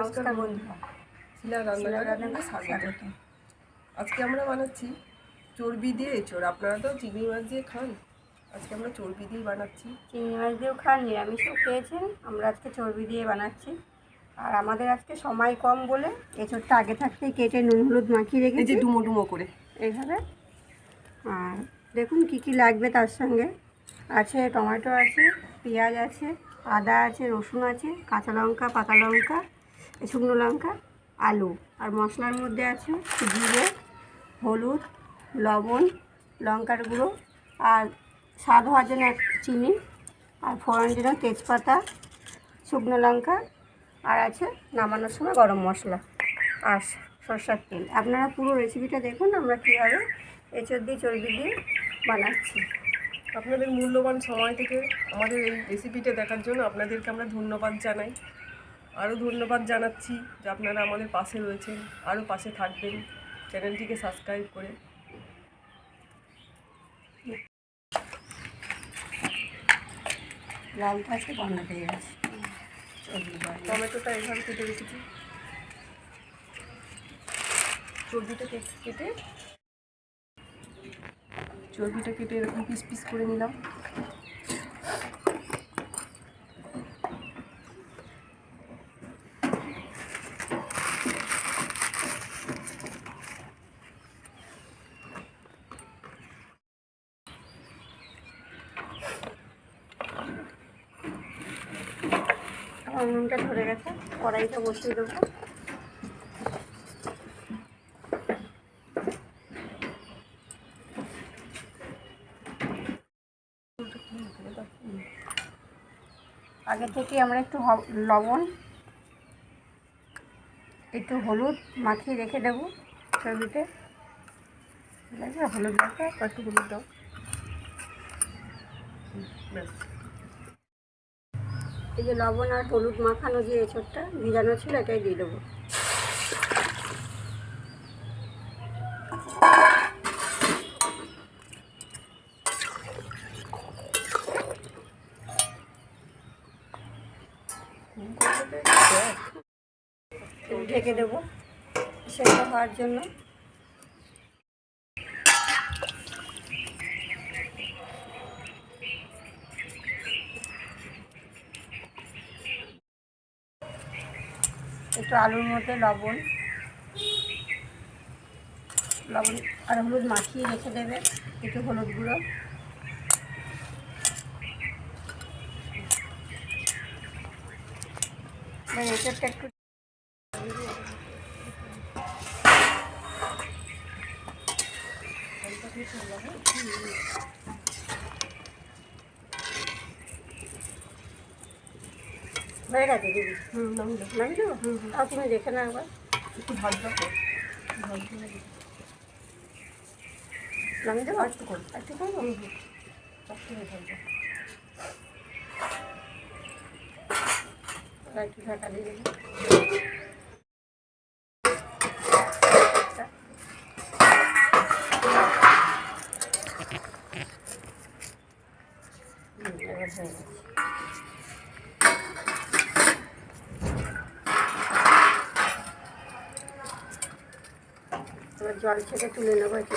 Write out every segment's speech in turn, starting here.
নমস্কার বন্ধুরা। শিলা রান্নাঘরে স্বাগত। আজকে আমরা বানাচ্ছি চর্বি দিয়ে এঁচড়। আপনারা তো চিংড়ি মাছ দিয়ে খান। আজকে আমরা চর্বি দিয়ে বানাচ্ছি। চিংড়ি মাছ দিয়েও খান নিরামিষও খেয়েছেন। আমরা আজকে চর্বি দিয়ে বানাচ্ছি। আর আমাদের আজকে সময় কম বলে এঁচড়টা আগে থাকতে কেটে নুন হলুদ মাখিয়ে এই যে ডুমো ডুমো করে। এইভাবে। আর দেখুন কি কি লাগবে তার সঙ্গে। আছে টমেটো আছে পেঁয়াজ আছে আদা আছে রসুন আছে কাঁচা লঙ্কা পাকা লঙ্কা শুকনো লঙ্কা, আলু। আর মশলার মধ্যে আছে জিরে, হলুদ, লবণ, লঙ্কার গুঁড়ো, আর স্বাদ হওয়ার জন্য এক চিনি, আর ফোড়নের জন্য তেজপাতা, শুকনো লঙ্কা, আর আছে নামানোর সময় গরম মশলা, আর সরষার তেল। আপনারা পুরো রেসিপিটা দেখুন, আমরা কীভাবে এঁচড় দিয়ে চর্বি দিয়ে বানাচ্ছি। আপনাদের মূল্যবান সময় থেকে আমাদের এই রেসিপিটা দেখার জন্য আপনাদেরকে আমরা ধন্যবাদ জানাই। আরও ধন্যবাদ জানাচ্ছি যে আপনারা আমাদের পাশে রয়েছেন আরও পাশে থাকবেন। চ্যানেলটিকে সাবস্ক্রাইব করে লালটা আছে বন্ধ হয়ে গেছে টমেটোটা এভাবে কেটে রেখেছি। চর্বিটা কেটে চর্বিটা কেটে এরকম পিস পিস করে নিলাম। আমার নুনটা ধরে গেছে কড়াইটা বসিয়ে দেবো। আগে থেকে আমরা একটু লবণ, একটু হলুদ মাখিয়ে রেখে দেবো আছে, হলুদ মাখা একটু হলুদ ব্যাস। এই যে লবণ আর হলুদ মাখানো যে এঁচড়টা ভিজানো ছিল, এটাই দিয়ে দেবো। ঢেকে দেবো। সেটা হওয়ার জন্য একটু আলুর মধ্যে লবণ। লবণ আর হলুদ মাখিয়ে রেখে দেবে একটু হলুদ গুঁড়ো। একটু হয়ে গেছে দিদি? হুম নামিয়ে দাও। হুম দেবো আর তুমি দেখে না একবার। একটু ভাজবা তো ভাজবে না নামি দেবো? একটু করো। একটু করব? হুম হয়ে ভাজবা আর একটু ঢাকা দিয়ে দেবো হুম, এবার হয়ে গেছে। এবার জল ছেড়ে তুলে নেব গেছে।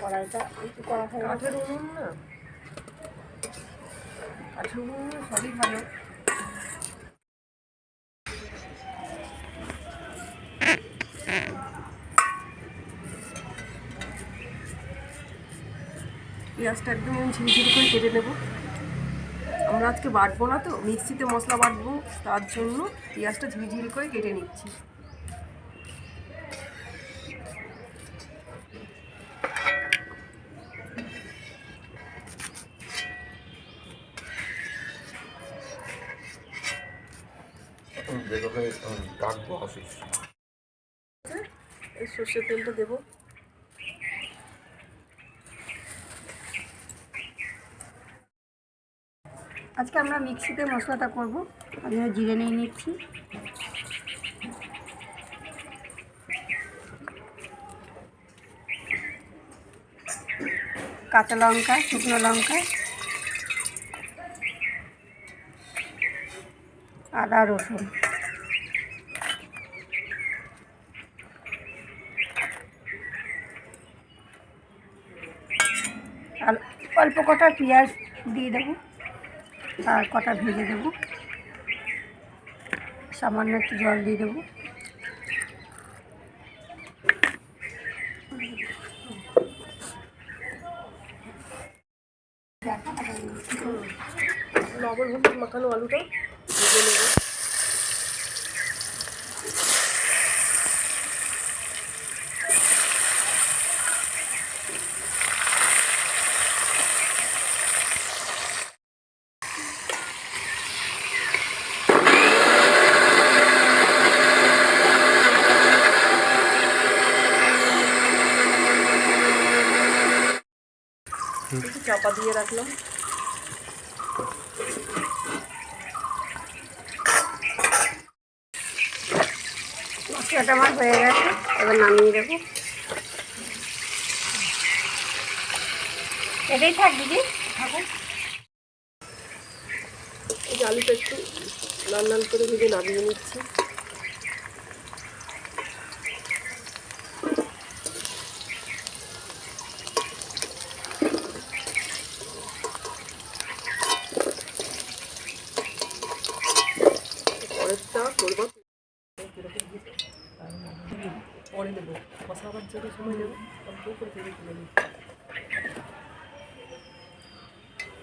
কড়াইটা একটু কড়া হয়ে গেছে। কাঠের উনুন না? কাঠের উনুন সবই ভালো। পেঁয়াজটা একদম ঝিরিঝিরি করে কেটে নেব। আমরা আজকে বাটবো না তো মিক্সিতে মশলা বাটবো তার জন্য পেঁয়াজটা ঝিরিঝিরি করে কেটে নিচ্ছি। সর্ষের তেলটা দেবো। আজকে আমরা মিক্সিতে মশলাটা করব। আমি জিরে নিয়ে নিচ্ছি। কাঁচা লঙ্কা, শুকনো লঙ্কা, আদা, রসুন। অল্প কটা পেঁয়াজ দিয়ে দেবো। আর কটা ভেজে দেবো। সামান্য একটু জল দিয়ে দেবো। লবণ হলুদ মাখানো আলুটা ভেজে নেব একটু চাপা দিয়ে রাখলাম। আমার হয়ে গেছে, এবার নামিয়ে দেবো। এটাই থাক দিদি, থাকুক। এই আলুটা একটু লাল লাল করে ভেজে নামিয়ে নিচ্ছি পরেরটা করব দেবো জন্য সময় নেব, অল্প করে তেলে তুলে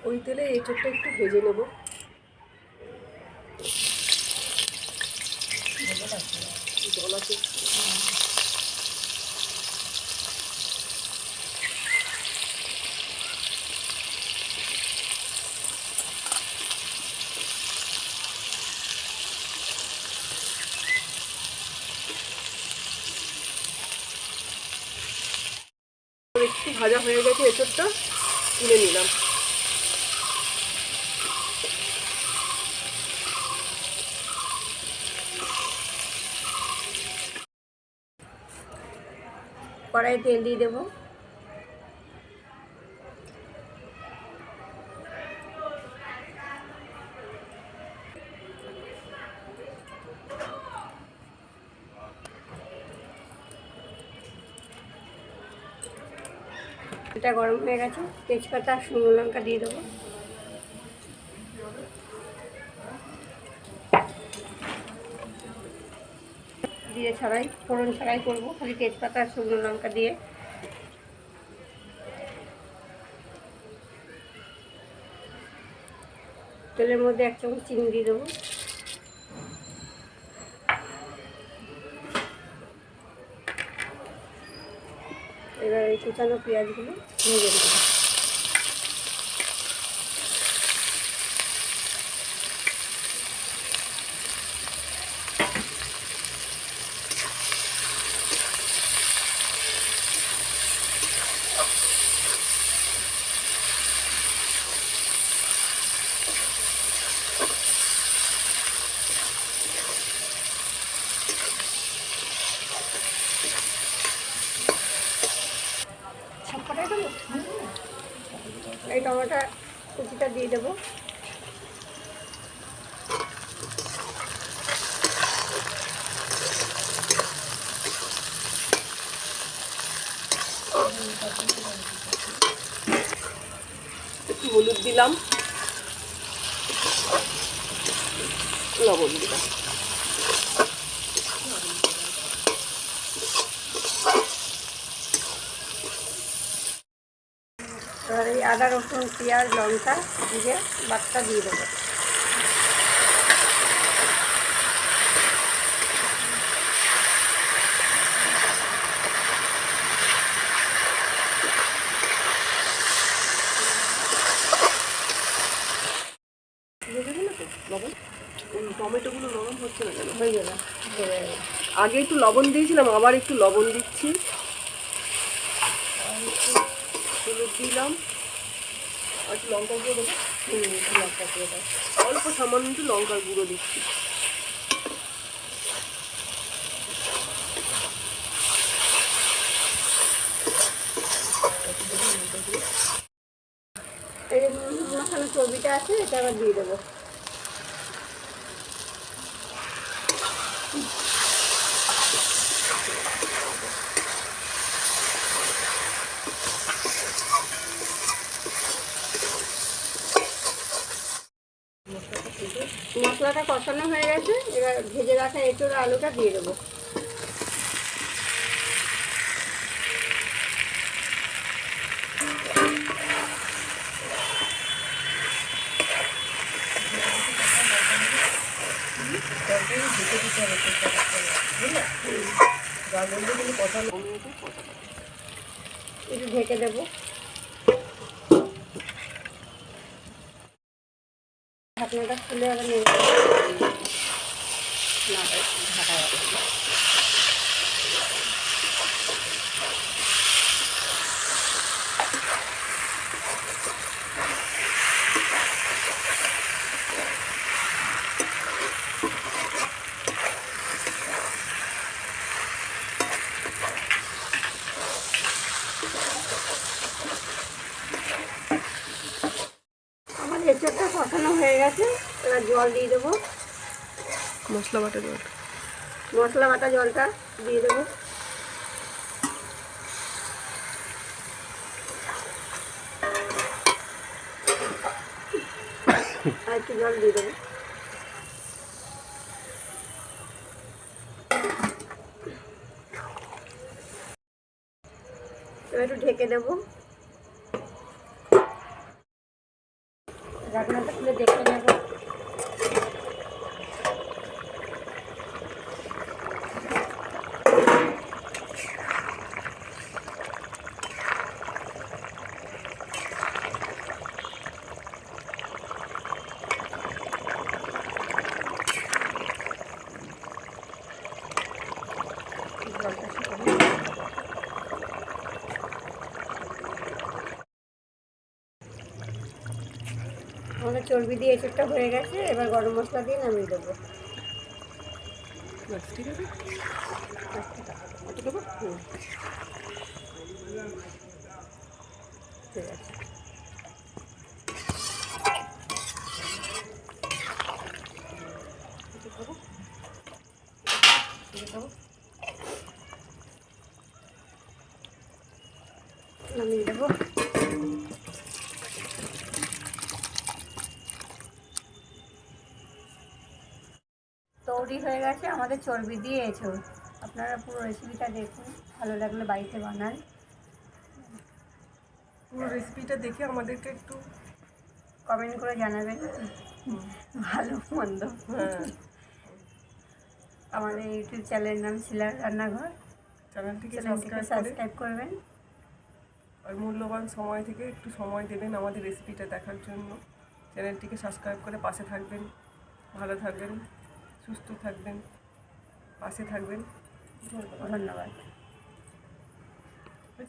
ওই তেলে এঁচোড়টা একটু ভেজে নেব। জল আছে? একটু ভাজা হয়ে গেছে এঁচোড়টা তুলে নিলাম। কড়াই তেল দিয়ে দেবো। এটা গরম হয়ে গেছে, তেজপাতা আর শুকনো লঙ্কা দিয়ে দেবো। দিয়ে ছাড়াই, ফোড়ন ছাড়াই করব, খালি তেজপাতা শুকনো লঙ্কা দিয়ে। তেলের মধ্যে এক চামচ চিনি দিয়ে দেবো। এবার এই কুচানো পেঁয়াজগুলো ভেজে দেবো সবকটাই দেবো এই টমেটো কুচিটা দিয়ে দেবো একটু হলুদ দিলাম। লবণ দিলাম। এই আদা রসুন পেঁয়াজ লঙ্কা দিয়ে বাচ্চা দিয়ে দেবো। আগে একটু লবণ দিয়েছিলাম, আবার একটু লবণ দিচ্ছি। হলুদ দিলাম। আর একটু লঙ্কার গুঁড়ো লঙ্কা অল্প সামান্য একটু লঙ্কার গুঁড়ো দিচ্ছি। মশলার চর্বিটা আছে, এটা আবার দিয়ে দেবো। মশলাটা কষানো হয়ে গেছে, এবার ভেজে রাখা এঁচোড় আলুটা দিয়ে দেবো। একটু ঢেকে দেবো। ঢাকনাটা খুলে আবার নেড়ে দেবো। না, ঢাকা যাবে না। আমার এঁচড়টা কষানো হয়ে গেছে এবার জল দিয়ে দেবো। মশলা বাটা জল। মশলা বাটা জলটা দিয়ে দেবো। আর একটু জল দিয়ে দেবো। একটু ঢেকে দেবো। ঢাকনাটা খুলে দেখে নেব জলটা শুকনো আমাদের চর্বি দিয়ে এঁচড়টা হয়ে গেছে, এবার গরম মশলা দিয়ে নামিয়ে দেবো ঠিক আছে। নামিয়ে দেবো তৈরি হয়ে গেছে আমাদের চর্বি দিয়ে এঁচড় আপনারা পুরো রেসিপিটা দেখুন ভালো লাগলে বাড়িতে বানান। পুরো রেসিপিটা দেখে আমাদেরকে একটু কমেন্ট করে জানাবেন। ভালো মন্দ। হ্যাঁ। আমাদের ইউটিউব চ্যানেলের নাম শিলার রান্নাঘর। চ্যানেলটিকে চ্যানেলটিকে সাবস্ক্রাইব করে সাবস্ক্রাইব করবেন। আর মূল্যবান সময় থেকে একটু সময় দেবেন আমাদের রেসিপিটা দেখার জন্য। চ্যানেলটিকে সাবস্ক্রাইব করে পাশে থাকবেন। ভালো থাকবেন। সুস্থ থাকবেন পাশে থাকবেন। ধন্যবাদ।